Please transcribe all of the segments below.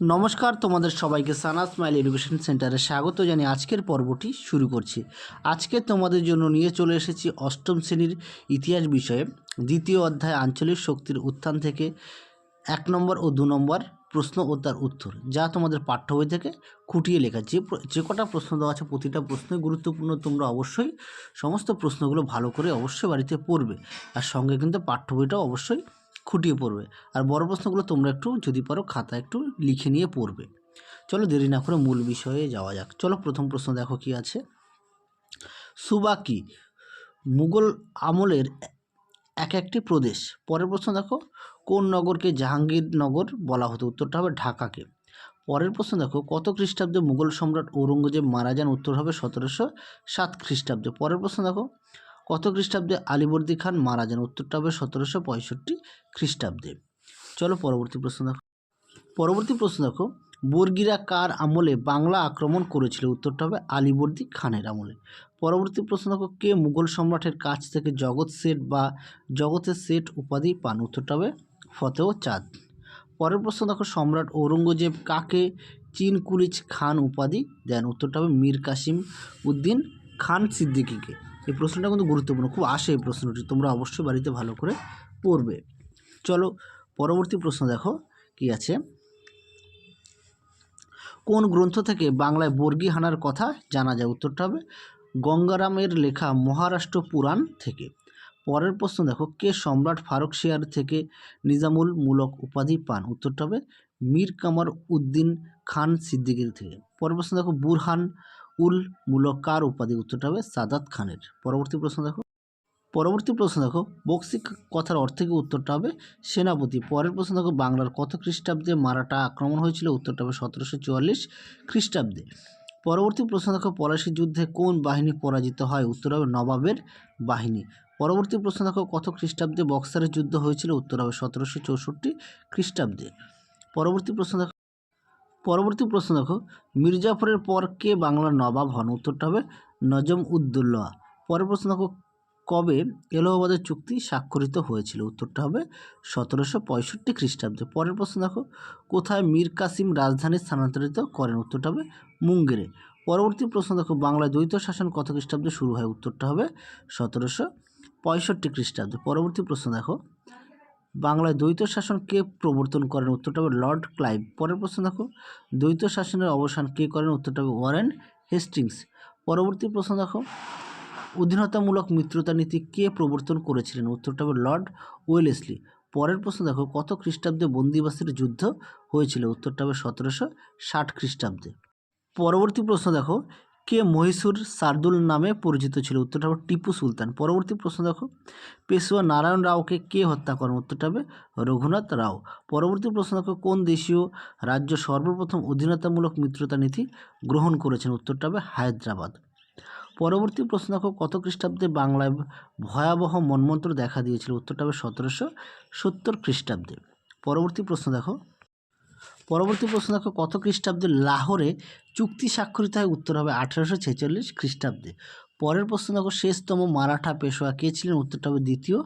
নমস্কার, তোমাদের সবাইকে সানা স্মাইল এডুকেশন সেন্টারে স্বাগত জানিয়ে আজকের পর্বটি শুরু করছি। আজকে তোমাদের জন্য নিয়ে চলে এসেছি অষ্টম শ্রেণির ইতিহাস বিষয়ে। দ্বিতীয় অধ্যায় আঞ্চলিক শক্তির উত্থান থেকে এক নম্বর ও দু নম্বর প্রশ্ন ও তার উত্তর, যা তোমাদের পাঠ্য বই থেকে খুঁটিয়ে লেখা। যে যে কটা প্রশ্ন দেওয়া আছে প্রতিটা প্রশ্নই গুরুত্বপূর্ণ, তোমরা অবশ্যই সমস্ত প্রশ্নগুলো ভালো করে অবশ্যই বাড়িতে পড়বে। আর সঙ্গে কিন্তু পাঠ্য বইটাও অবশ্যই খুঁটিয়ে পড়বে। আর বড় প্রশ্নগুলো তোমরা একটু যদি পারো খাতা একটু লিখে নিয়ে পড়বে। চলো দেরি না করে মূল বিষয়ে যাওয়া যাক। চলো প্রথম প্রশ্ন দেখো কি আছে। সুবাকি মুঘল আমলের এক একটি প্রদেশ। পরের প্রশ্ন দেখো, কোন নগরকে জাহাঙ্গীরনগর বলা হতো? উত্তরটা হবে ঢাকাকে। পরের প্রশ্ন দেখো, কত খ্রিস্টাব্দে মুঘল সম্রাট ঔরঙ্গজেব মারা যান? উত্তর হবে সতেরোশো সাত খ্রিস্টাব্দে। পরের প্রশ্ন দেখো কত খ্রিস্টাব্দে আলিবর্দী খান মারা যান? উত্তরটা হবে সতেরোশো পঁয়ষট্টি খ্রিস্টাব্দে। চলো পরবর্তী প্রশ্ন দেখো। পরবর্তী প্রশ্ন দেখো, বর্গিরা কার আমলে বাংলা আক্রমণ করেছিল? উত্তরটা হবে আলিবর্দী খানের আমলে। পরবর্তী প্রশ্ন দেখো, কে মুঘল সম্রাটের কাছ থেকে জগৎ সেট বা জগতের সেট উপাধি পান? উত্তরটা হবে ফতেহ চাঁদ। পরের প্রশ্ন দেখো, সম্রাট ঔরঙ্গজেব কাকে চীন কুলিচ খান উপাধি দেন? উত্তরটা হবে মীর কাসিম উদ্দিন খান সিদ্দিকীকে। এই প্রশ্নটা কিন্তু গুরুত্বপূর্ণ, খুব আসে এই প্রশ্নটি, তোমরা অবশ্যই বাড়িতে ভালো করে পড়বে। চলো, পরবর্তী প্রশ্ন দেখো, কি আছে? কোন গ্রন্থ থেকে বাংলায় বর্গী হানার কথা জানা যায়? উত্তরটা হবে গঙ্গারামের লেখা মহারাষ্ট্র পুরাণ থেকে। পরের প্রশ্ন দেখো, কে সম্রাট ফারুক শিয়ার থেকে নিজামুল মূলক উপাধি পান? উত্তরটা হবে মীর কামার উদ্দিন খান সিদ্দিকির থেকে। পরের প্রশ্ন দেখো, বুরহান উল মূলক কার উপাধি? উত্তরটা হবে সাদাত খানের। পরবর্তী প্রশ্ন দেখো। পরবর্তী প্রশ্ন দেখো বক্সি কথার অর্থ কি উত্তরটা হবে? সেনাপতি। পরের প্রশ্ন দেখো, বাংলার কত খ্রিস্টাব্দে মারাঠা আক্রমণ হয়েছিল? উত্তরটা হবে সতেরোশো চুয়াল্লিশ খ্রিস্টাব্দে। পরবর্তী প্রশ্ন দেখো, পলাশি যুদ্ধে কোন বাহিনী পরাজিত হয়? উত্তর হবে নবাবের বাহিনী। পরবর্তী প্রশ্ন দেখো, কত খ্রিস্টাব্দে বক্সারের যুদ্ধ হয়েছিল? উত্তর হবে সতেরোশো চৌষট্টি খ্রিস্টাব্দে। পরবর্তী প্রশ্ন দেখো পরবর্তী প্রশ্ন দেখো, মির্জাফরের পর কে বাংলার নবাব হন? উত্তরটা হবে নজম উদ্দৌল্লা পরের প্রশ্ন দেখো, কবে এলাহাবাদের চুক্তি স্বাক্ষরিত হয়েছিল? উত্তরটা হবে সতেরোশো পঁয়ষট্টি খ্রিস্টাব্দে। পরের প্রশ্ন দেখো, কোথায় মীর কাসিম রাজধানী স্থানান্তরিত করেন? উত্তরটা হবে মুঙ্গেরে। পরবর্তী প্রশ্ন দেখো, বাংলায় দ্বৈত শাসন কত খ্রিস্টাব্দে শুরু হয়? উত্তরটা হবে সতেরোশো পঁয়ষট্টি খ্রিস্টাব্দে। পরবর্তী প্রশ্ন দেখো বাংলায় দ্বৈত শাসন কে প্রবর্তন করেন? উত্তরটা হবে লর্ড ক্লাইভ। পরের প্রশ্ন দেখো। দ্বৈত শাসনের অবসান কে করেন? উত্তরটা হবে ওয়ারেন হেস্টিংস। পরবর্তী প্রশ্ন দেখো। অধীনতামূলক মিত্রতা নীতি কে প্রবর্তন করেছিলেন? উত্তরটা হবে লর্ড ওয়েলেসলি। পরের প্রশ্ন দেখো। কত খ্রিস্টাব্দে বন্দিবাসের যুদ্ধ হয়েছিল? উত্তরটা হবে সতেরোশো ষাট খ্রিস্টাব্দে। পরবর্তী প্রশ্ন দেখো। কে মহীশূর সার্দুল নামে পরিচিত ছিল? উত্তরটা হবে টিপু সুলতান। পরবর্তী প্রশ্ন দেখো। পেশোয়া নারায়ণ রাওকে কে হত্যা করেন? উত্তরটা হবে রঘুনাথ রাও। পরবর্তী প্রশ্ন দেখো, কোন দেশীয় রাজ্য সর্বপ্রথম অধীনতামূলক মিত্রতা নীতি গ্রহণ করেছেন? উত্তরটা হবে হায়দ্রাবাদ। পরবর্তী প্রশ্ন দেখো, কত খ্রিস্টাব্দে বাংলায় ভয়াবহ মন্মন্ত্র দেখা দিয়েছিল? উত্তরটা হবে সতেরোশো সত্তর খ্রিস্টাব্দে। পরবর্তী প্রশ্ন দেখো পরবর্তী প্রশ্ন দেখো, কত খ্রিস্টাব্দে লাহোরে চুক্তি স্বাক্ষরিত হয়? উত্তর হবে আঠেরোশো ছেচল্লিশ খ্রিস্টাব্দে। পরের প্রশ্ন দেখো, শেষতম মারাঠা পেশোয়া কে ছিলেন? উত্তরটা হবে দ্বিতীয়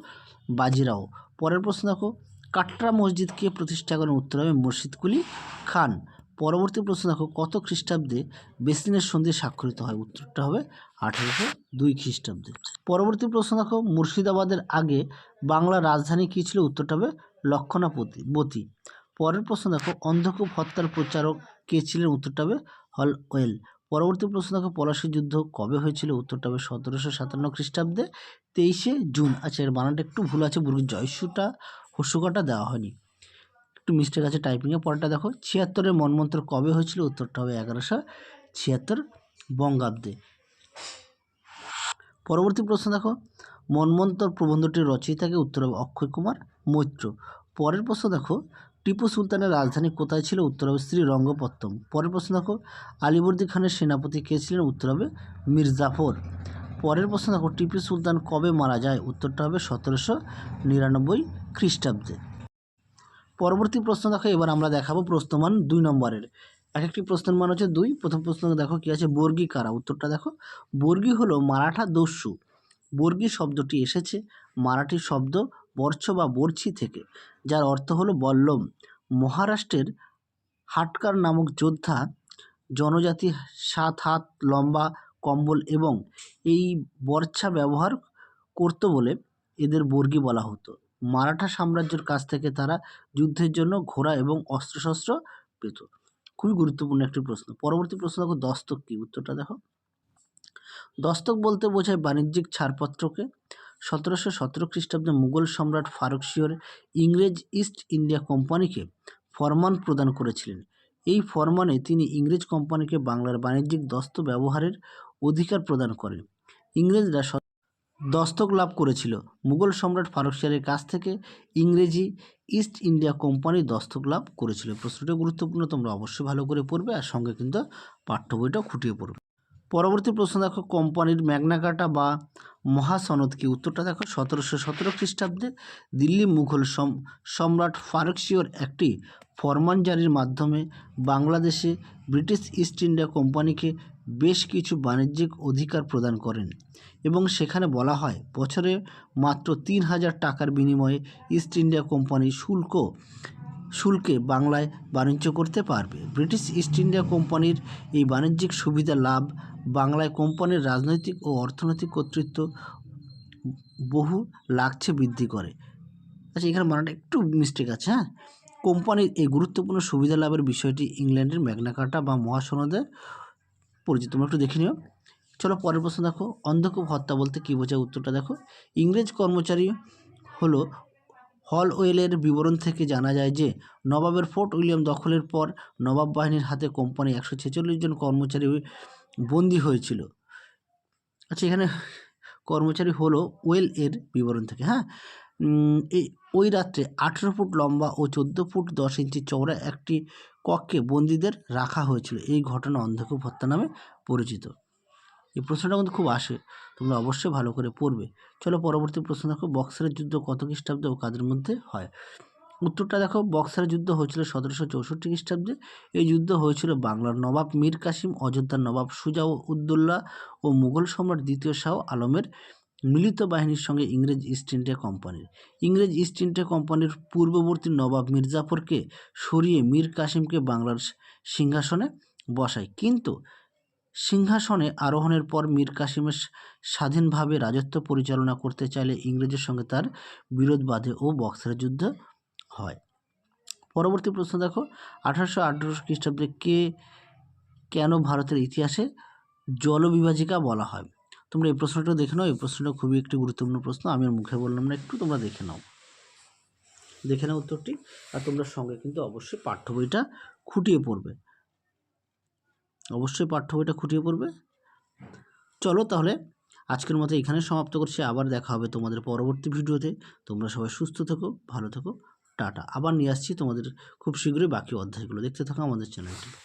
বাজিরাও। পরের প্রশ্ন দেখো, কাটরা মসজিদ কে প্রতিষ্ঠা করেন? উত্তর হবে মুর্শিদকুলি খান। পরবর্তী প্রশ্ন দেখো, কত খ্রিস্টাব্দে বেসিনের সন্ধি স্বাক্ষরিত হয়? উত্তরটা হবে আঠেরোশো দুই খ্রিস্টাব্দে। পরবর্তী প্রশ্ন দেখো, মুর্শিদাবাদের আগে বাংলার রাজধানী কী ছিল? উত্তরটা হবে লক্ষণাপতি, বতী। পরের প্রশ্ন দেখো, অন্ধকূপ হত্যার প্রচারক কে ছিলেন? উত্তরটা হবে হল ওয়েল। পরবর্তী প্রশ্ন দেখো, পলাশী যুদ্ধ কবে হয়েছিল? উত্তরটা হবে সতেরোশো সাতান্ন খ্রিস্টাব্দে, তেইশে জুন। আচ্ছা এর বানানটা একটু ভুল আছে বুর্গির জয়সুটা হস্যকাটা দেওয়া হয়নি। একটু মিস্টেক আছে টাইপিংয়ে পরেরটা দেখো, ছিয়াত্তরের মনমন্ত্র কবে হয়েছিল? উত্তরটা হবে এগারোশো ছিয়াত্তর বঙ্গাব্দে। পরবর্তী প্রশ্ন দেখো, মন্মন্তর প্রবন্ধটির রচয়িতাকে উত্তর হবে অক্ষয় কুমার মৈত্র। পরের প্রশ্ন দেখো টিপু সুলতানের রাজধানী কোথায় ছিল? উত্তর হবে শ্রীরঙ্গপত্তম পরের প্রশ্ন দেখো, আলিবর্দী খানের সেনাপতি কে ছিলেন? উত্তর হবে মির্জাফর। পরের প্রশ্ন দেখো, টিপু সুলতান কবে মারা যায়? উত্তরটা হবে সতেরোশো নিরানব্বই খ্রিস্টাব্দে। পরবর্তী প্রশ্ন দেখো, এবার আমরা দেখাবো প্রশ্নমান দুই নম্বরের। এক একটি প্রশ্নের মান হচ্ছে দুই। প্রথম প্রশ্ন দেখো, কি আছে? বর্গী কারা? উত্তরটা দেখো, বর্গী হলো মারাঠা দস্যু। বর্গী শব্দটি এসেছে মারাঠি শব্দ বর্ষ বা বর্ছি থেকে, যার অর্থ হলো বল্লম। মহারাষ্ট্রের হাটকার নামক যোদ্ধা, জনজাতি সাত হাত, লম্বা, কম্বল এবং এই বর্ছা ব্যবহার করতো বলে এদের বর্গী বলা হতো। মারাঠা সাম্রাজ্যের কাছ থেকে তারা যুদ্ধের জন্য ঘোড়া এবং অস্ত্রশস্ত্র পেত। খুবই গুরুত্বপূর্ণ একটি প্রশ্ন। পরবর্তী প্রশ্ন দেখো, দস্তক কী? উত্তরটা দেখো। দস্তক বলতে বোঝায় বাণিজ্যিক ছাড়পত্রকে সতেরোশো সতেরো খ্রিস্টাব্দে মুঘল সম্রাট ফারুক শিওর ইংরেজ ইস্ট ইন্ডিয়া কোম্পানিকে ফরমান প্রদান করেছিলেন। এই ফরমানে তিনি ইংরেজ কোম্পানিকে বাংলার বাণিজ্যিক দস্ত ব্যবহারের অধিকার প্রদান করেন। ইংরেজরা দস্তক লাভ করেছিল। মুঘল সম্রাট ফারুক শিয়ারের কাছ থেকে ইংরেজি ইস্ট ইন্ডিয়া কোম্পানি দস্তক লাভ করেছিল। প্রশ্নটা গুরুত্বপূর্ণ, তোমরা অবশ্যই ভালো করে পড়বে আর সঙ্গে কিন্তু পাঠ্য বইটাও খুঁটিয়ে পড়বে। পরবর্তী প্রশ্ন দেখো, কোম্পানির ম্যাগনাকাটা বা মহাসনদ কি? উত্তরটা দেখো, সতেরোশো সতেরো খ্রিস্টাব্দে দিল্লি মুঘল সম- সম্রাট ফারুক শিওর একটি ফরমান জারির মাধ্যমে বাংলাদেশে ব্রিটিশ ইস্ট ইন্ডিয়া কোম্পানিকে বেশ কিছু বাণিজ্যিক অধিকার প্রদান করেন এবং সেখানে বলা হয়, বছরে মাত্র তিন হাজার টাকার বিনিময়ে ইস্ট ইন্ডিয়া কোম্পানি শুল্ক শুল্কে বাংলায় বাণিজ্য করতে পারবে। ব্রিটিশ ইস্ট ইন্ডিয়া কোম্পানির এই বাণিজ্যিক সুবিধা লাভ বাংলায় কোম্পানির রাজনৈতিক ও অর্থনৈতিক কর্তৃত্ব বহু লাখছে বৃদ্ধি করে। আচ্ছা এখানে মানাটা একটু মিস্টেক আছে হ্যাঁ? কোম্পানির এই গুরুত্বপূর্ণ সুবিধা লাভের বিষয়টি ইংল্যান্ডের ম্যাগনাকাটা বা মহাসনদে পরিচিত। তোমরা একটু দেখে নিও। চলো পরের প্রশ্ন দেখো। অন্ধকূপ হত্যা বলতে কী বোঝায়? উত্তরটা দেখো। ইংরেজ কর্মচারী হলো হল ওয়েলের বিবরণ থেকে জানা যায় যে, নবাবের ফোর্ট উইলিয়াম দখলের পর নবাব বাহিনীর হাতে কোম্পানি একশো ছেচল্লিশ জন কর্মচারী বন্দী হয়েছিল। আচ্ছা এখানে কর্মচারী হলো ওয়েল এর বিবরণ থেকে হ্যাঁ? এই ওই রাত্রে আঠেরো ফুট লম্বা ও চোদ্দ ফুট দশ ইঞ্চি চওড়া একটি কক্ষে বন্দীদের রাখা হয়েছিল। এই ঘটনা অন্ধকূপ হত্যা নামে পরিচিত। এই প্রশ্নটা কিন্তু খুব আসে। তোমরা অবশ্যই ভালো করে পড়বে। চলো পরবর্তী প্রশ্ন দেখো, বক্সারের যুদ্ধ কত খ্রিস্টাব্দে ও কাদের মধ্যে হয়? উত্তরটা দেখো, বক্সারের যুদ্ধ হয়েছিল সতেরোশো চৌষট্টি খ্রিস্টাব্দে। এই যুদ্ধ হয়েছিল বাংলার নবাব মীর কাসিম, অযোধ্যার নবাব সুজা উদ্দৌলা ও মুঘল সম্রাট দ্বিতীয় শাহ আলমের মিলিত বাহিনীর সঙ্গে ইংরেজ ইস্ট ইন্ডিয়া কোম্পানির। ইংরেজ ইস্ট ইন্ডিয়া কোম্পানির পূর্ববর্তী নবাব মির্জাফরকে সরিয়ে মীর কাসিমকে বাংলার সিংহাসনে বসায়। কিন্তু সিংহাসনে আরোহণের পর মীর কাসিমের স্বাধীনভাবে রাজত্ব পরিচালনা করতে চাইলে ইংরেজের সঙ্গে তার বিরোধ বাধে ও বক্সারের যুদ্ধ হয়। পরবর্তী প্রশ্ন দেখো, আঠারোশো আঠারোশো খ্রিস্টাব্দে কে, কেন ভারতের ইতিহাসে জলবিভাজিকা বলা হয়? তোমরা এই প্রশ্নটা দেখে নাও, এই প্রশ্নটা খুবই একটি গুরুত্বপূর্ণ প্রশ্ন, আমি মুখে বললাম না, একটু তোমরা দেখে নাও। দেখে নাও উত্তরটি, আর তোমরা সঙ্গে কিন্তু অবশ্যই পাঠ্য বইটা খুঁটিয়ে পড়বে। অবশ্যই পাঠ্য বইটা খুঁটিয়ে পড়বে। চলো তাহলে আজকের মতো এখানে সমাপ্ত করছি। আবার দেখা হবে তোমাদের পরবর্তী ভিডিওতে। তোমরা সবাই সুস্থ থেকো, ভালো থেকো। টাটা। আবার নিয়ে আসছি তোমাদের খুব শীঘ্রই বাকি অধ্যায়গুলো। দেখতে থাকো আমাদের চ্যানেলটি।